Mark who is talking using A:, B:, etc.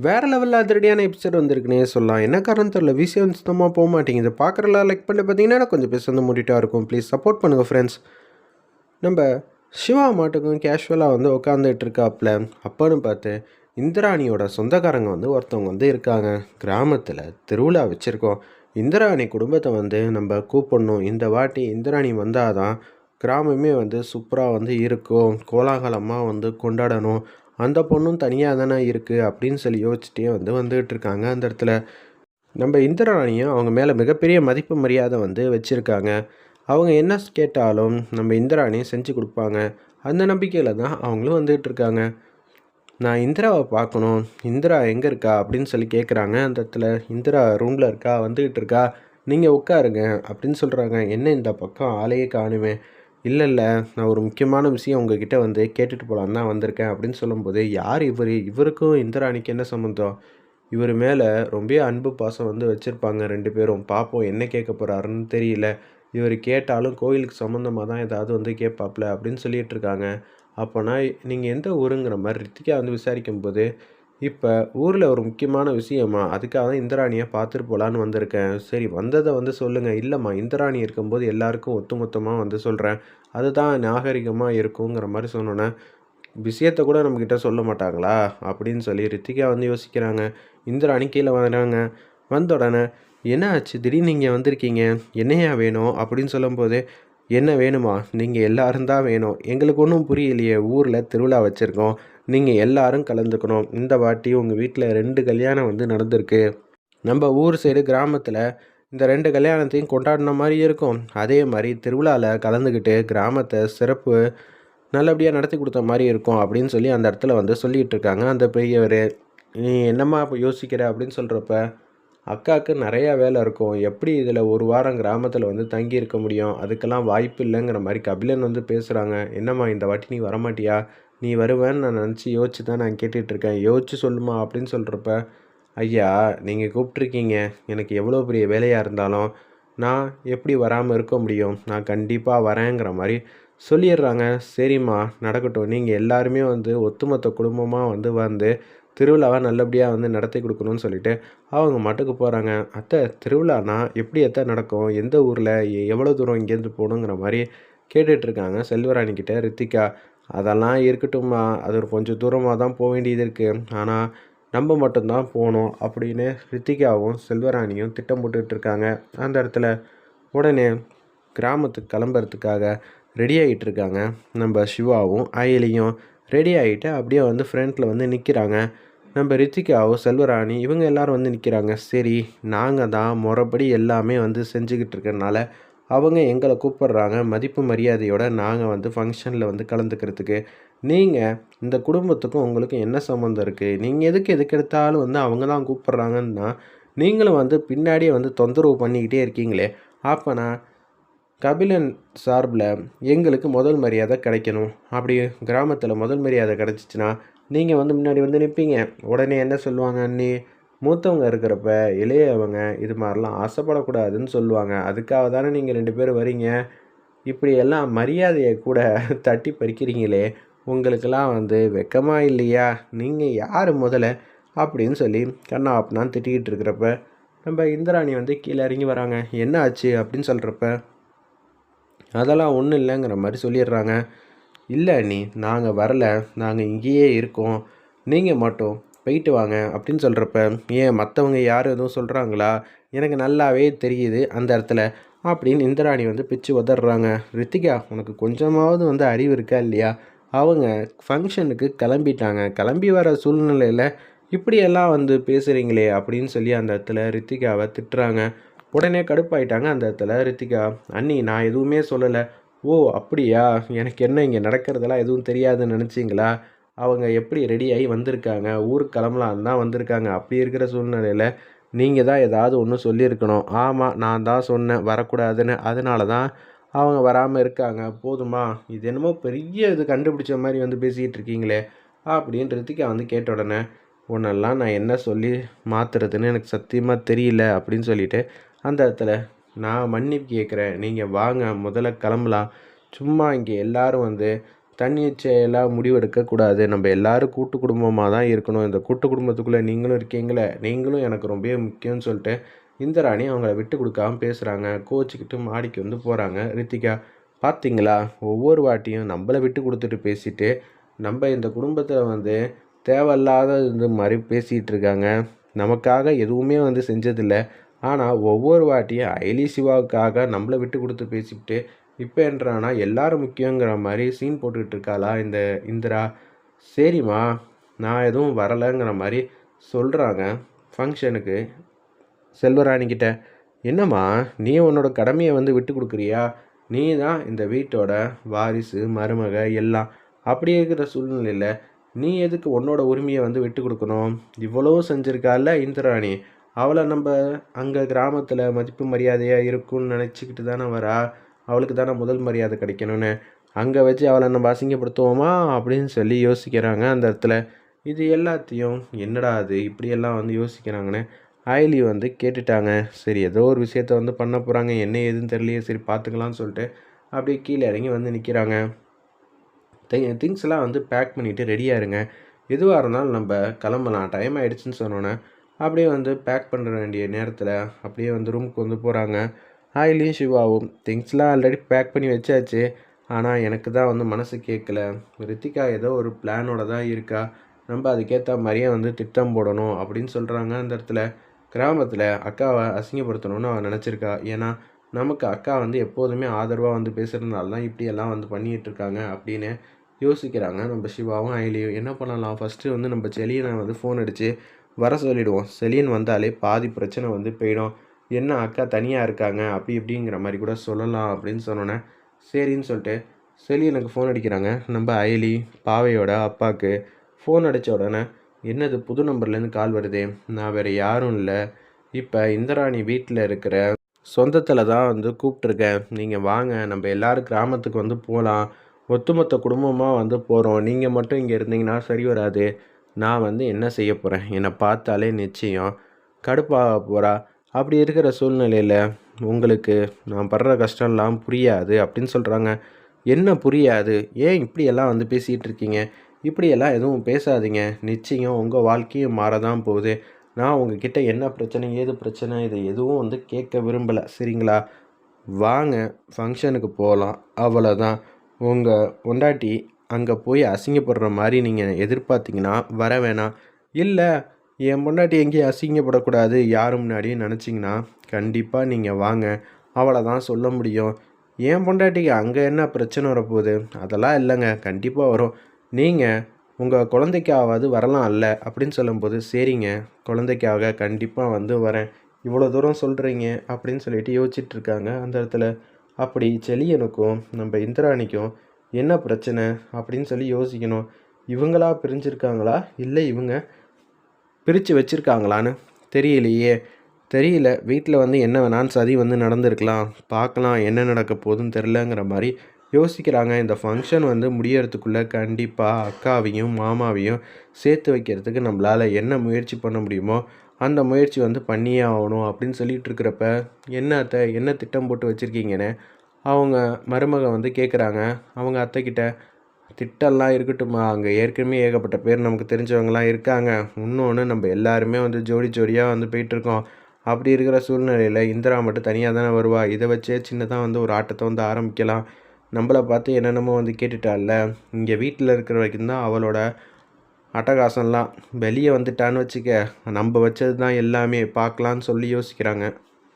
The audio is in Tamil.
A: வேறு லெவலில் அதிரடியான எபிசோட் வந்திருக்குனே சொல்லலாம். என்ன காரணம் தெரியல. விஷயம் சுத்தமாக போக மாட்டேங்குது. பார்க்குறலாம் லைக் பண்ணி பார்த்தீங்கன்னா கொஞ்சம் பேச வந்து மூடிட்டா இருக்கும். ப்ளீஸ் சப்போர்ட் பண்ணுங்கள் ஃப்ரெண்ட்ஸ் நம்ம சிவா மாட்டுக்கும் கேஷுவலாக வந்து உட்காந்துட்டு இருக்காப்புல அப்போன்னு பார்த்து இந்திராணியோட சொந்தக்காரங்க வந்து ஒருத்தவங்க வந்து இருக்காங்க. கிராமத்தில் திருவிழா வச்சுருக்கோம். இந்திராணி குடும்பத்தை வந்து நம்ம கூப்பிடணும். இந்த வாட்டி இந்திராணி வந்தால் தான் கிராமமே வந்து சூப்பராக வந்து இருக்கும். கோலாகலமாக வந்து கொண்டாடணும். அந்த பொண்ணும் தனியாக தானே இருக்குது அப்படின்னு சொல்லி யோசிச்சுட்டே வந்து வந்துகிட்டு இருக்காங்க. அந்த இடத்துல நம்ம இந்திராணியும் அவங்க மேலே மிகப்பெரிய மதிப்பு மரியாதை வந்து வச்சுருக்காங்க. அவங்க என்ன கேட்டாலும் நம்ம இந்திராணி செஞ்சு கொடுப்பாங்க. அந்த நம்பிக்கையில் தான் அவங்களும் வந்துகிட்டு இருக்காங்க. நான் இந்திராவை பார்க்கணும். இந்திரா எங்கே இருக்கா அப்படின்னு சொல்லி கேட்குறாங்க அந்த இடத்துல இந்திரா ரூமில் இருக்கா? வந்துக்கிட்டு இருக்கா? நீங்கள் உட்காருங்க அப்படின்னு சொல்கிறாங்க என்ன இந்த பக்கம் ஆளையே காணுமே? இல்லை இல்லை நான் ஒரு முக்கியமான விஷயம் உங்ககிட்ட வந்து கேட்டுட்டு போகலான்னு தான் வந்திருக்கேன் அப்படின்னு சொல்லும்போது யார் இவர்? இவருக்கும் இந்திராணிக்கு என்ன சம்மந்தம் இவர் மேலே ரொம்ப அன்பு பாசம் வந்து வச்சுருப்பாங்க ரெண்டு பேரும். பார்ப்போம் என்ன கேட்க போகிறாருன்னு தெரியல. இவர் கேட்டாலும் கோயிலுக்கு சம்மந்தமாக தான் ஏதாவது வந்து கேட்பாப்ல அப்படின்னு சொல்லிகிட்டு இருக்காங்க. அப்போனா நீங்கள் எந்த ஊருங்கிற மாதிரி ரித்திகா வந்து விசாரிக்கும்போது இப்போ ஊரில் ஒரு முக்கியமான விஷயமா அதுக்காக தான் இந்திராணியை பார்த்துட்டு போகலான்னு வந்திருக்கேன். சரி வந்ததை வந்து சொல்லுங்கள் இல்லைம்மா இந்திராணி இருக்கும்போது எல்லாருக்கும் ஒத்துமொத்தமாக வந்து சொல்கிறேன் அதுதான் நாகரிகமாக இருக்குங்கிற மாதிரி சொன்னோன்னே விஷயத்தை கூட நம்மக்கிட்ட சொல்ல மாட்டாங்களா? அப்படின்னு சொல்லி ரித்திகா வந்து யோசிக்கிறாங்க. இந்திராணி கீழே வந்தாங்க வந்த உடனே என்ன ஆச்சு திடீர்னு நீங்கள் வந்திருக்கீங்க? என்னையா வேணும்? அப்படின்னு சொல்லும்போது என்ன வேணுமா? நீங்கள் எல்லாரும் தான் வேணும். எங்களுக்கு ஒன்றும் புரியலையே. ஊரில் திருவிழா வச்சுருக்கோம். நீங்கள் எல்லாரும் கலந்துக்கணும். இந்த வாட்டி உங்கள் வீட்டில் ரெண்டு கல்யாணம் வந்து நடந்திருக்கு. நம்ம ஊர் சைடு கிராமத்தில் இந்த ரெண்டு கல்யாணத்தையும் கொண்டாடின மாதிரி இருக்கும். அதே மாதிரி திருவிழாவில் கலந்துக்கிட்டு கிராமத்தை சிறப்பு நல்லபடியாக நடத்தி கொடுத்த மாதிரி இருக்கும் அப்படின்னு சொல்லி அந்த இடத்துல வந்து சொல்லிகிட்டு இருக்காங்க அந்த பெரியவர். நீ என்னம்மா இப்போ யோசிக்கிற அப்படின்னு சொல்கிறப்ப அக்காவுக்கு நிறையா வேலை இருக்கும். எப்படி இதில் ஒரு வாரம் கிராமத்தில் வந்து தங்கி இருக்க முடியும்? அதுக்கெல்லாம் வாய்ப்பு இல்லைங்கிற மாதிரி கபிலன் வந்து பேசுகிறாங்க என்னம்மா இந்த வாட்டி நீ வரமாட்டியா? நீ வருவேன்னு நான் நினச்சி யோசிச்சு தான் நான் கேட்டுட்ருக்கேன். யோசிச்சு சொல்லுமா அப்படின்னு சொல்கிறப்ப ஐயா நீங்கள் கூப்பிட்ருக்கீங்க எனக்கு எவ்வளோ பெரிய வேலையாக இருந்தாலும் நான் எப்படி வராமல் இருக்க முடியும்? நான் கண்டிப்பாக வரேங்கிற மாதிரி சொல்லிடுறாங்க. சரிம்மா நடக்கட்டும். நீங்கள் எல்லாருமே வந்து ஒத்துமொத்த குடும்பமாக வந்து வந்து திருவிழாவை நல்லபடியாக வந்து நடத்தி கொடுக்கணும்னு சொல்லிட்டு அவங்க மட்டுக்கு போகிறாங்க அத்தை திருவிழானா எப்படி அத்தை நடக்கும்? எந்த ஊரில்? எவ்வளோ தூரம் இங்கேருந்து போகணுங்கிற மாதிரி கேட்டுட்ருக்காங்க செல்வராணிக்கிட்ட ரித்திகா. அதெல்லாம் இருக்கட்டும்மா. அது ஒரு கொஞ்சம் தூரமாக தான் போக வேண்டியது இருக்குது ஆனால் நம்ம மட்டும்தான் போகணும் அப்படின்னு ரித்திகாவும் செல்வராணியும் திட்டம் போட்டுக்கிட்டு இருக்காங்க. அந்த இடத்துல உடனே கிராமத்துக்கு கிளம்புறதுக்காக ரெடி ஆகிட்டு இருக்காங்க. நம்ம சிவாவும் அயலியும் ரெடி ஆகிட்டு அப்படியே வந்து ஃப்ரண்ட்டில் வந்து நிற்கிறாங்க நம்ம ரித்திகாவும் செல்வராணி இவங்க எல்லோரும் வந்து நிற்கிறாங்க சரி நாங்கள் தான் முறைப்படி எல்லாமே வந்து செஞ்சுக்கிட்டு இருக்கனால அவங்க எங்களை கூப்பிட்றாங்க. மதிப்பு மரியாதையோடு நாங்கள் வந்து ஃபங்க்ஷனில் வந்து கலந்துக்கிறதுக்கு. நீங்கள் இந்த குடும்பத்துக்கும் உங்களுக்கும் என்ன சம்மந்தம் இருக்குது நீங்கள் எதுக்கு எதுக்கு எடுத்தாலும் வந்து அவங்க தான் கூப்பிட்றாங்கன்னா நீங்களும் வந்து பின்னாடியே வந்து தொந்தரவு பண்ணிக்கிட்டே இருக்கீங்களே. அப்போனா கபிலன் சார்பில் எங்களுக்கு முதல் மரியாதை கிடைக்கணும். அப்படி கிராமத்தில் முதல் மரியாதை கிடச்சிச்சின்னா நீங்கள் வந்து முன்னாடி வந்து நிற்பீங்க உடனே என்ன சொல்லுவாங்க அண்ணி? மூத்தவங்க இருக்கிறப்ப இளையவங்க இது மாதிரிலாம் ஆசைப்படக்கூடாதுன்னு சொல்லுவாங்க. அதுக்காக தானே நீங்கள் ரெண்டு பேரும் வரீங்க? இப்படியெல்லாம் மரியாதையை கூட தட்டி பறிக்கிறீங்களே உங்களுக்கெல்லாம் வந்து வெக்கமாக இல்லையா? நீங்கள் யார் முதல்ல? அப்படின்னு சொல்லி கண்ணா அப்பனான்னு திட்டிக்கிட்டு இருக்கிறப்ப நம்ம இந்திராணி வந்து கீழே இறங்கி வராங்க. என்ன ஆச்சு? அப்படின்னு சொல்கிறப்ப அதெல்லாம் ஒன்றும் இல்லைங்கிற மாதிரி சொல்லிடுறாங்க. இல்லை நீ நாங்கள் வரல. நாங்கள் இங்கேயே இருக்கோம். நீங்கள் மட்டும் போயிட்டு வாங்க அப்படின்னு சொல்கிறப்ப ஏன் மற்றவங்க யார் எதுவும் சொல்கிறாங்களா எனக்கு நல்லாவே தெரியுது அந்த இடத்துல அப்படின்னு இந்திராணி வந்து பிச்சு உதறாங்க ரித்திகா உனக்கு கொஞ்சமாவது வந்து அறிவு இருக்கா இல்லையா? அவங்க ஃபங்க்ஷனுக்கு கிளம்பிட்டாங்க. கிளம்பி வர சூழ்நிலையில் இப்படியெல்லாம் வந்து பேசுகிறீங்களே அப்படின்னு சொல்லி அந்த இடத்துல ரித்திகாவை திட்டுறாங்க. உடனே கடுப்பாயிட்டாங்க அந்த இடத்துல ரித்திகா. அண்ணி நான் எதுவுமே சொல்லலை. ஓ அப்படியா? எனக்கு என்ன இங்கே நடக்கிறதெல்லாம் எதுவும் தெரியாதுன்னு நினச்சிங்களா? அவங்க எப்படி ரெடியாகி வந்திருக்காங்க? ஊருக்கு கிளம்பலான்னு தான் வந்திருக்காங்க. அப்படி இருக்கிற சூழ்நிலையில் நீங்கள் தான் ஏதாவது ஒன்று சொல்லியிருக்கணும். ஆமாம் நான் தான் சொன்னேன் வரக்கூடாதுன்னு. அதனால தான் அவங்க வராமல் இருக்காங்க. போதுமா? இது என்னமோ பெரிய இது கண்டுபிடிச்ச மாதிரி வந்து பேசிக்கிட்டு இருக்கீங்களே அப்படின்றதுக்கு வந்து கேட்ட உடனே உன்னெல்லாம் நான் என்ன சொல்லி மாற்றுறதுன்னு எனக்கு சத்தியமாக தெரியல அப்படின்னு சொல்லிட்டு அந்த இடத்துல நான் மன்னிப்பு கேட்குறேன். நீங்கள் வாங்க முதல்ல கிளம்பலாம். சும்மா இங்கே எல்லோரும் வந்து தன்னிச்சையெல்லாம் முடிவெடுக்கக்கூடாது. நம்ம எல்லாரும் கூட்டு குடும்பமாக தான் இருக்கணும். இந்த கூட்டு குடும்பத்துக்குள்ளே நீங்களும் இருக்கீங்களே? நீங்களும் எனக்கு ரொம்ப முக்கியம்னு சொல்லிட்டு இந்திராணி அவங்கள விட்டு கொடுக்காம பேசுகிறாங்க கோச்சிக்கிட்டு மாடிக்கு வந்து போகிறாங்க ரித்திகா பார்த்தீங்களா ஒவ்வொரு வாட்டியும் நம்மளை விட்டு கொடுத்துட்டு பேசிட்டு நம்ம இந்த குடும்பத்தில் வந்து தேவையில்லாத இது மாதிரி பேசிகிட்டு இருக்காங்க. நமக்காக எதுவுமே வந்து செஞ்சதில்லை. ஆனால் ஒவ்வொரு வாட்டியும் ஐலி சிவாவுக்காக நம்மளை விட்டு கொடுத்து பேசிவிட்டு இப்போ என்றானா எல்லாரும் முக்கியங்கிற மாதிரி சீன் போட்டுக்கிட்டு இருக்காளா இந்த இந்திரா? சரிம்மா நான் எதுவும் வரலைங்கிற மாதிரி சொல்கிறாங்க ஃபங்க்ஷனுக்கு செல்வராணிக்கிட்ட. என்னம்மா நீ உன்னோட கடமையை வந்து விட்டு கொடுக்குறியா? நீ தான் இந்த வீட்டோட வாரிசு மருமக எல்லாம். அப்படி இருக்கிற சூழ்நிலையில் நீ எதுக்கு உன்னோட உரிமையை வந்து விட்டு கொடுக்கணும்? இவ்வளோ செஞ்சுருக்கால இந்திராணி. அவளை நம்ம அங்கே கிராமத்தில் மதிப்பு மரியாதையாக இருக்கும்னு நினச்சிக்கிட்டு தானே வரா? அவளுக்கு தானே முதல் மரியாதை கிடைக்கணும்னு. அங்கே வச்சு அவளை நம்ம அசிங்கப்படுத்துவோமா அப்படின்னு சொல்லி யோசிக்கிறாங்க அந்த இடத்துல. இது எல்லாத்தையும் என்னடா அது இப்படியெல்லாம் வந்து யோசிக்கிறாங்கன்னு ஆயிலி வந்து கேட்டுட்டாங்க. சரி ஏதோ ஒரு விஷயத்த வந்து பண்ண போகிறாங்க என்ன ஏதுன்னு தெரியலையே. சரி பார்த்துக்கலாம்னு சொல்லிட்டு அப்படியே கீழே இறங்கி வந்து நிற்கிறாங்க திங்ஸ் எல்லாம் வந்து பேக் பண்ணிவிட்டு ரெடியாக இருங்க. எதுவாக இருந்தாலும் நம்ம கிளம்பலாம். டைம் ஆகிடுச்சின்னு சொன்னோன்னே அப்படியே வந்து பேக் பண்ணுற வேண்டிய நேரத்தில் அப்படியே வந்து ரூமுக்கு வந்து போகிறாங்க ஆயிலியும் சிவாவும் திங்ஸ்லாம் ஆல்ரெடி பேக் பண்ணி வச்சாச்சு. ஆனால் எனக்கு தான் வந்து மனசு கேட்கல ரித்திகா ஏதோ ஒரு பிளானோட தான் இருக்கா. நம்ம அதுக்கேற்ற மாதிரியே வந்து திட்டம் போடணும் அப்படின்னு சொல்கிறாங்க அந்த இடத்துல. கிராமத்தில் அக்காவை அசிங்கப்படுத்தணும்னு அவன் நினச்சிருக்கா. ஏன்னா நமக்கு அக்கா வந்து எப்போதுமே ஆதரவாக வந்து பேசுகிறதுனால தான் இப்படியெல்லாம் வந்து பண்ணிகிட்டு இருக்காங்க அப்படின்னு யோசிக்கிறாங்க நம்ம சிவாவும் ஐலியும் என்ன பண்ணலாம்? ஃபஸ்ட்டு வந்து நம்ம செலியனை வந்து ஃபோன் அடித்து வர சொல்லிவிடுவோம் செலியன் வந்தாலே பாதி பிரச்சனை வந்து போயிடும். என்ன அக்கா தனியாக இருக்காங்க? அப்படி இப்படிங்கிற மாதிரி கூட சொல்லலாம் அப்படின்னு சொன்னோன்னே சரின்னு சொல்லிட்டு செலியனுக்கு ஃபோன் அடிக்கிறாங்க. நம்ம அயலி பாவையோட அப்பாவுக்கு ஃபோன் அடித்த உடனே என்னது புது நம்பர்லேருந்து கால் வருது? நான் வேறு யாரும் இல்லை. இப்போ இந்திராணி வீட்டில் இருக்கிற சொந்தத்தில் தான் வந்து கூப்பிட்ருக்கேன் நீங்கள் வாங்க நம்ம எல்லோரும் கிராமத்துக்கு வந்து போகலாம் ஒட்டுமொத்த குடும்பமாக வந்து போகிறோம் நீங்கள் மட்டும் இங்கே இருந்தீங்கன்னா சரி வராது. நான் வந்து என்ன செய்ய போகிறேன் என்னை பார்த்தாலே நிச்சயம். கடுப்பாக போகிறா அப்படி இருக்கிற சூழ்நிலையில் உங்களுக்கு நான் படுற கஷ்டம்லாம் புரியாது அப்படின்னு சொல்கிறாங்க என்ன புரியாது? ஏன் இப்படியெல்லாம் வந்து பேசிகிட்டு இருக்கீங்க? இப்படியெல்லாம் எதுவும் பேசாதீங்க. நிச்சயம் உங்கள் வாழ்க்கையும் மாறதான் போகுது. நான் உங்ககிட்ட என்ன பிரச்சனை ஏது பிரச்சனை இது எதுவும் வந்து கேட்க விரும்பலை. சரிங்களா? வாங்க ஃபங்க்ஷனுக்கு போகலாம் அவ்வளோதான் உங்கள் பொண்டாட்டி அங்கே போய் அசிங்கப்படுற மாதிரி நீங்கள் எதிர்பார்த்தீங்கன்னா வர வேணாம். இல்லை என் பொண்டாட்டி எங்கேயும் அசிங்கப்படக்கூடாது. யார் முன்னாடியும் நினச்சிங்கன்னா கண்டிப்பாக நீங்கள் வாங்க. அவளை தான் சொல்ல முடியும். என் பொண்டாட்டிக்கு அங்கே என்ன பிரச்சனை வரப்போகுது? அதெல்லாம் இல்லைங்க. கண்டிப்பாக வரும். நீங்கள் உங்கள் குழந்தைக்காவது வரலாம் அல்ல அப்படின்னு சொல்லும்போது சரிங்க. குழந்தைக்காக கண்டிப்பாக வந்து வரேன். இவ்வளோ தூரம் சொல்கிறீங்க அப்படின்னு சொல்லிட்டு யோசிச்சுட்டு இருக்காங்க அந்த இடத்துல. அப்படி செலியனுக்கும் நம்ம இந்திராணிக்கும் என்ன பிரச்சனை அப்படின்னு சொல்லி யோசிக்கணும். இவங்களா பிரிஞ்சிருக்காங்களா? இல்லை இவங்க. பிரித்து வச்சுருக்காங்களான்னு தெரியலையே. தெரியல. வீட்டில் வந்து என்ன வேணாலும் சதி வந்து நடந்திருக்கலாம். பார்க்கலாம் என்ன நடக்க போகுதுன்னு தெரிலங்கிற மாதிரி யோசிக்கிறாங்க. இந்த ஃபங்க்ஷன் வந்து முடியறதுக்குள்ளே கண்டிப்பாக அக்காவையும் மாமாவையும் சேர்த்து வைக்கிறதுக்கு நம்மளால் என்ன முயற்சி பண்ண முடியுமோ அந்த முயற்சி வந்து பண்ணியே ஆகணும் அப்படின்னு சொல்லிட்டு இருக்கிறப்ப என்னத்தை என்ன திட்டம் போட்டு வச்சுருக்கீங்கன்னு? அவங்க மருமக வந்து கேட்குறாங்க அவங்க அத்தைக்கிட்ட திட்டம்லாம் இருக்கட்டுமா அங்கே ஏற்கனவே ஏகப்பட்ட பேர் நமக்கு தெரிஞ்சவங்களாம் இருக்காங்க. இன்னொன்று நம்ம எல்லாருமே வந்து ஜோடி ஜோடியாக வந்து போயிட்டுருக்கோம். அப்படி இருக்கிற சூழ்நிலையில் இந்திரா மட்டும் தனியாக தானே வருவா. இதை வச்சே சின்னதாக வந்து ஒரு ஆட்டத்தை வந்து ஆரம்பிக்கலாம். நம்மளை பார்த்து என்னென்னமோ வந்து கேட்டுட்டால இங்கே வீட்டில் இருக்கிற வரைக்கும் தான் அவளோட அட்டகாசம்லாம். வெளியே வந்துட்டான்னு வச்சுக்க நம்ம வச்சது தான் எல்லாமே. பார்க்கலான்னு சொல்லி யோசிக்கிறாங்க.